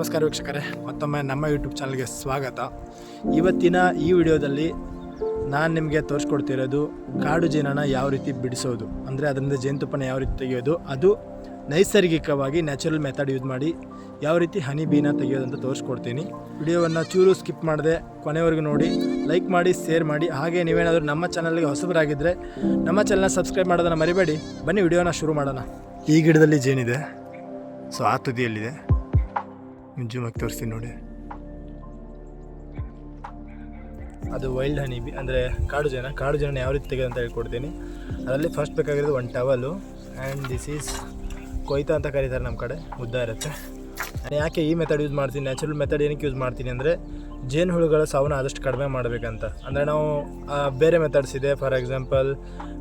ನಮಸ್ಕಾರ ವೀಕ್ಷಕರೇ, ಮತ್ತೊಮ್ಮೆ ನಮ್ಮ ಯೂಟ್ಯೂಬ್ ಚಾನಲ್ಗೆ ಸ್ವಾಗತ. ಇವತ್ತಿನ ಈ ವಿಡಿಯೋದಲ್ಲಿ ನಾನು ನಿಮಗೆ ತೋರಿಸ್ಕೊಡ್ತಿರೋದು ಕಾಡು ಜೇನನ್ನು ಯಾವ ರೀತಿ ಬಿಡಿಸೋದು, ಅಂದರೆ ಅದರಿಂದ ಜೇನುತುಪ್ಪನ ಯಾವ ರೀತಿ ತೆಗೆಯೋದು, ಅದು ನೈಸರ್ಗಿಕವಾಗಿ ನ್ಯಾಚುರಲ್ ಮೆಥಡ್ ಯೂಸ್ ಮಾಡಿ ಯಾವ ರೀತಿ ಹನಿ ಬೀನ ತೆಗೆಯೋದು ಅಂತ ತೋರಿಸ್ಕೊಡ್ತೀನಿ. ವಿಡಿಯೋವನ್ನು ಚೂರು ಸ್ಕಿಪ್ ಮಾಡದೆ ಕೊನೆವರೆಗೂ ನೋಡಿ ಲೈಕ್ ಮಾಡಿ ಶೇರ್ ಮಾಡಿ, ಹಾಗೆ ನೀವೇನಾದರೂ ನಮ್ಮ ಚಾನಲ್ಗೆ ಹೊಸಬರಾಗಿದ್ದರೆ ನಮ್ಮ ಚಾನಲ್ನ ಸಬ್ಸ್ಕ್ರೈಬ್ ಮಾಡೋದನ್ನು ಮರಿಬೇಡಿ. ಬನ್ನಿ ವಿಡಿಯೋನ ಶುರು ಮಾಡೋಣ. ಈ ಗಿಡದಲ್ಲಿ ಜೇನಿದೆ, ಸೊ ಆ ತುದಿಯಲ್ಲಿದೆ. ಜೂಮಾಗಿ ತೋರಿಸ್ತೀನಿ ನೋಡಿ. ಅದು ವೈಲ್ಡ್ ಹನಿ ಬಿ ಅಂದರೆ ಕಾಡು ಜನ ಕಾಡು ಜನ ಯಾವ ರೀತಿ ತೆಗೆದು ಅಂತ ಹೇಳ್ಕೊಡ್ತೀನಿ. ಅದರಲ್ಲಿ ಫಸ್ಟ್ ಬೇಕಾಗಿರೋದು ಒಂದು ಟವಲು ಆ್ಯಂಡ್ ದಿಸ್ ಈಸ್ ಕೊಯ್ತಾ ಅಂತ ಕರೀತಾರೆ ನಮ್ಮ ಕಡೆ, ಉದ್ದ ಇರುತ್ತೆ. ಯಾಕೆ ಈ ಮೆಥಡ್ ಯೂಸ್ ಮಾಡ್ತೀನಿ ನ್ಯಾಚುರಲ್ ಮೆಥಡ್ ಏನಕ್ಕೆ ಯೂಸ್ ಮಾಡ್ತೀನಿ ಅಂದರೆ ಜೇನು ಹುಳುಗಳ ಸಾವನ್ನ ಆದಷ್ಟು ಕಡಿಮೆ ಮಾಡಬೇಕಂತ. ಅಂದರೆ ನಾವು ಬೇರೆ ಮೆಥಡ್ಸ್ ಇದೆ ಫಾರ್ ಎಕ್ಸಾಂಪಲ್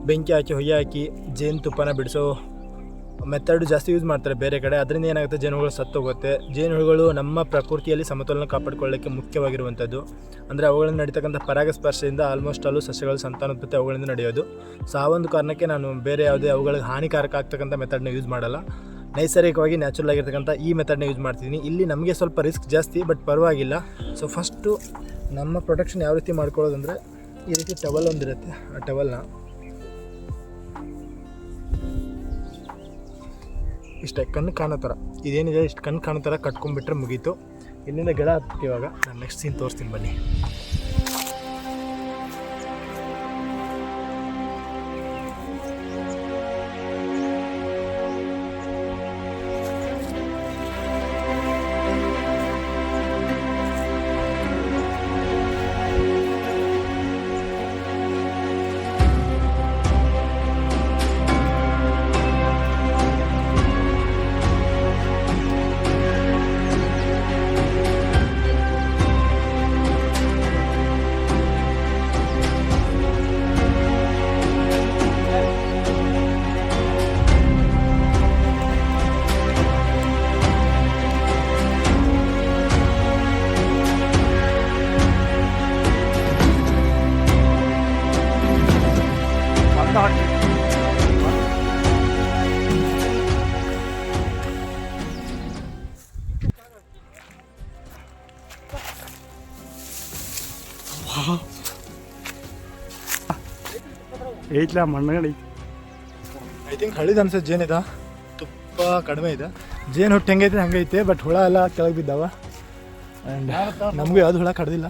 ಬೆಂಕಿ ಹಾಕಿ, ಹೊಯ್ಯ ಹಾಕಿ ಜೇನು ತುಪ್ಪನ ಬಿಡಿಸೋ ಮೆಥಡ್ ಜಾಸ್ತಿ ಯೂಸ್ ಮಾಡ್ತಾರೆ ಬೇರೆ ಕಡೆ. ಅದರಿಂದ ಏನಾಗುತ್ತೆ? ಜೇನುಹುಳು ಸತ್ತೋಗುತ್ತೆ. ಜೇನುಹುಳುಗಳು ನಮ್ಮ ಪ್ರಕೃತಿಯಲ್ಲಿ ಸಮತೋಲನ ಕಾಪಾಡಿಕೊಳ್ಳೋಕ್ಕೆ ಮುಖ್ಯವಾಗಿರುವಂಥದ್ದು. ಅಂದರೆ ಅವುಗಳಿಂದ ನಡೀತಕ್ಕಂಥ ಪರಾಗಸ್ಪರ್ಶದಿಂದ ಆಲ್ಮೋಸ್ಟ್ ಅಲ್ಲೂ ಸಸ್ಯಗಳು ಸಂತಾನೋತ್ಪತ್ತಿ ಅವುಗಳಿಂದ ನಡೆಯೋದು. ಸೊ ಆ ಒಂದು ಕಾರಣಕ್ಕೆ ನಾನು ಬೇರೆ ಯಾವುದೇ ಅವುಗಳಿಗೆ ಹಾನಿಕಾರಕ ಆಗ್ತಕ್ಕಂಥ ಮೆಥಡ್ನ ಯೂಸ್ ಮಾಡಲ್ಲ. ನೈಸರ್ಗಿಕವಾಗಿ ನ್ಯಾಚುರಲ್ ಆಗಿರ್ತಕ್ಕಂಥ ಈ ಮೆಥಡ್ನ ಯೂಸ್ ಮಾಡ್ತಿದ್ದೀನಿ. ಇಲ್ಲಿ ನಮಗೆ ಸ್ವಲ್ಪ ರಿಸ್ಕ್ ಜಾಸ್ತಿ ಬಟ್ ಪರವಾಗಿಲ್ಲ. ಸೊ ಫಸ್ಟು ನಮ್ಮ ಪ್ರೊಟೆಕ್ಷನ್ ಯಾವ ರೀತಿ ಮಾಡ್ಕೊಳ್ಳೋದಂದರೆ, ಈ ರೀತಿ ಟವಲ್ ಒಂದಿರುತ್ತೆ. ಆ ಟವಲ್ನ ಇಷ್ಟೇ ಕಣ್ಣು ಕಾಣೋ ಇದೇನಿದೆ? ಇಷ್ಟು ಕಣ್ಣು ಕಾಣೋ ಥರ ಕಟ್ಕೊಂಡ್ಬಿಟ್ರೆ ಮುಗೀತು. ಇಲ್ಲಿಂದ ಗಿಡ ಹತ್ತಿ ಇವಾಗ. ನಾನು ನೆಕ್ಸ್ಟ್ ಸೀನ್ ತೋರಿಸ್ತೀನಿ ಬನ್ನಿ. ಐತ್ಲ ಮಣ್ಣಗಡಿ ಐ ಥಿಂಕ್ ಹಳಿದ ಅನ್ಸುತ್ತೆ ಜೇನಿದ ತುಪ್ಪ ಕಡಿಮೆ ಇದೆ. ಜೇನು ಹೊಟ್ಟೆ ಹೆಂಗೈತೆ ಹಂಗೈತೆ ಬಟ್ ಹುಳ ಎಲ್ಲ ಕೆಳಗೆ ಬಿದ್ದಾವ. ಆ್ಯಂಡ್ ನಮಗೂ ಯಾವುದು ಹುಳ ಕಡ್ದಿಲ್ಲ.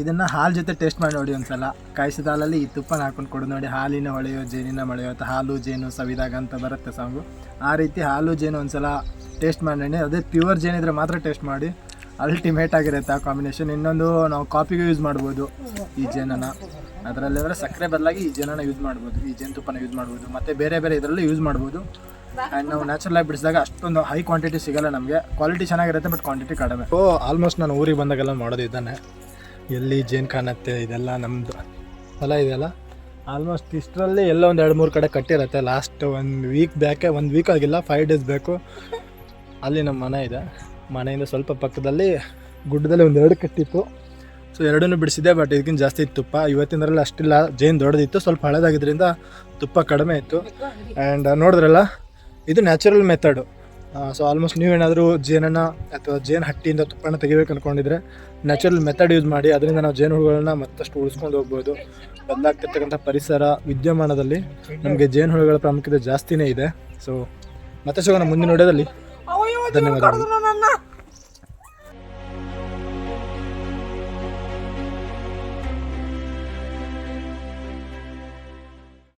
ಇದನ್ನು ಹಾಲು ಜೊತೆ ಟೇಸ್ಟ್ ಮಾಡಿ ನೋಡಿ ಒಂದ್ಸಲ. ಕಾಯಿಸಿದ ಹಾಲಲ್ಲಿ ಈ ತುಪ್ಪನ ಹಾಕೊಂಡು ಕೊಡು ನೋಡಿ, ಹಾಲಿನ ಹೊಳೆಯೋ ಜೇನಿನ ಮಳೆಯೋ ಅಥವಾ ಹಾಲು ಜೇನು ಸವಿದಾಗ ಅಂತ ಬರುತ್ತೆ ಸಾಂಗು. ಆ ರೀತಿ ಹಾಲು ಜೇನು ಒಂದ್ಸಲ ಟೇಸ್ಟ್ ಮಾಡಿ ಅದೇ ಪ್ಯೂರ್ ಜೇನಿದ್ರೆ ಮಾತ್ರ ಟೇಸ್ಟ್ ಮಾಡಿ. ಅಲ್ಟಿಮೇಟ್ ಆಗಿರುತ್ತೆ ಆ ಕಾಂಬಿನೇಷನ್ ಇನ್ನೊಂದು ನಾವು ಕಾಫಿಗೂ ಯೂಸ್ ಮಾಡ್ಬೋದು ಈ ಜೇನನ್ನು. ಅಂದರೆ ಸಕ್ಕರೆ ಬದಲಾಗಿ ಈ ಜೇನನ್ನು ಯೂಸ್ ಮಾಡ್ಬೋದು. ಈ ಜೇನುತುಪ್ಪನ ಯೂಸ್ ಮಾಡ್ಬೋದು. ಮತ್ತು ಬೇರೆ ಬೇರೆ ಇದರಲ್ಲೂ ಯೂಸ್ ಮಾಡ್ಬೋದು. ಆ್ಯಂಡ್ ನಾವು ನ್ಯಾಚುರಲ್ ಆಗಿ ಬಿಡಿಸಿದಾಗ ಅಷ್ಟೊಂದು ಹೈ ಕ್ವಾಂಟಿಟಿ ಸಿಗಲ್ಲ ನಮಗೆ. ಕ್ವಾಲಿಟಿ ಚೆನ್ನಾಗಿರುತ್ತೆ ಬಟ್ ಕ್ವಾಂಟಿಟಿ ಕಡಿಮೆ. ಓ ಆಲ್ಮೋಸ್ಟ್ ನಾನು ಊರಿಗೆ ಬಂದಾಗೆಲ್ಲ ಮಾಡೋದು ಇದ್ದಾನೆ ಎಲ್ಲಿ ಜೇನು ಕಾಣತ್ತೆ, ಇದೆಲ್ಲ ನಮ್ಮದು ಹೊಲ ಇದೆಯಲ್ಲ? ಆಲ್ಮೋಸ್ಟ್ ಇಷ್ಟರಲ್ಲಿ ಎಲ್ಲ ಒಂದು ಎರಡು ಮೂರು ಕಡೆ ಕಟ್ಟಿರುತ್ತೆ. ಲಾಸ್ಟ್ ಒಂದು ವೀಕ್ ಬ್ಯಾಕೆ ಒಂದು ವೀಕ್ ಆಗಿಲ್ಲ ಫೈವ್ ಡೇಸ್ ಬೇಕು ಅಲ್ಲಿ ನಮ್ಮ ಮನೆ ಇದೆ. ಮನೆಯಿಂದ ಸ್ವಲ್ಪ ಪಕ್ಕದಲ್ಲಿ ಗುಡ್ಡದಲ್ಲಿ ಒಂದು ಎರಡು ಕಟ್ಟಿತ್ತು. ಸೊ ಎರಡನ್ನೂ ಬಿಡಿಸಿದೆ ಬಟ್ ಇದಕ್ಕಿಂತ ಜಾಸ್ತಿ ಇತ್ತು ತುಪ್ಪ. ಇವತ್ತಿನದ್ರಲ್ಲಿ ಅಷ್ಟಿಲ್ಲ. ಜೇನು ದೊಡ್ಡದಿತ್ತು. ಸ್ವಲ್ಪ ಹಳೇದಾಗಿದ್ದರಿಂದ ತುಪ್ಪ ಕಡಿಮೆ ಇತ್ತು. ಆ್ಯಂಡ್ ನೋಡಿದ್ರಲ್ಲ, ಇದು ನ್ಯಾಚುರಲ್ ಮೆಥಡು ಸೊ ಆಲ್ಮೋಸ್ಟ್ ನೀವೇನಾದರೂ ಜೇನನ್ನು ಅಥವಾ ಜೇನು ಹಟ್ಟಿಯಿಂದ ತುಪ್ಪನ ತೆಗಿಬೇಕು ಅಂದ್ಕೊಂಡಿದ್ರೆ ನ್ಯಾಚುರಲ್ ಮೆಥಡ್ ಯೂಸ್ ಮಾಡಿ ಅದರಿಂದ ನಾವು ಜೇನುಹುಳುಗಳನ್ನ ಮತ್ತಷ್ಟು ಉಳಿಸ್ಕೊಂಡು ಹೋಗ್ಬೋದು. ಬದಲಾಗ್ತಿರ್ತಕ್ಕಂಥ ಪರಿಸರ ವಿದ್ಯಮಾನದಲ್ಲಿ ನಮಗೆ ಜೇನುಹುಳುಗಳ ಪ್ರಾಮುಖ್ಯತೆ ಜಾಸ್ತಿನೇ ಇದೆ. ಸೊ ಮತ್ತೆ ಸಿಗೋಣ ಮುಂದಿನ ನೋಡೋದಲ್ಲಿ ಧನ್ಯವಾದಗಳು.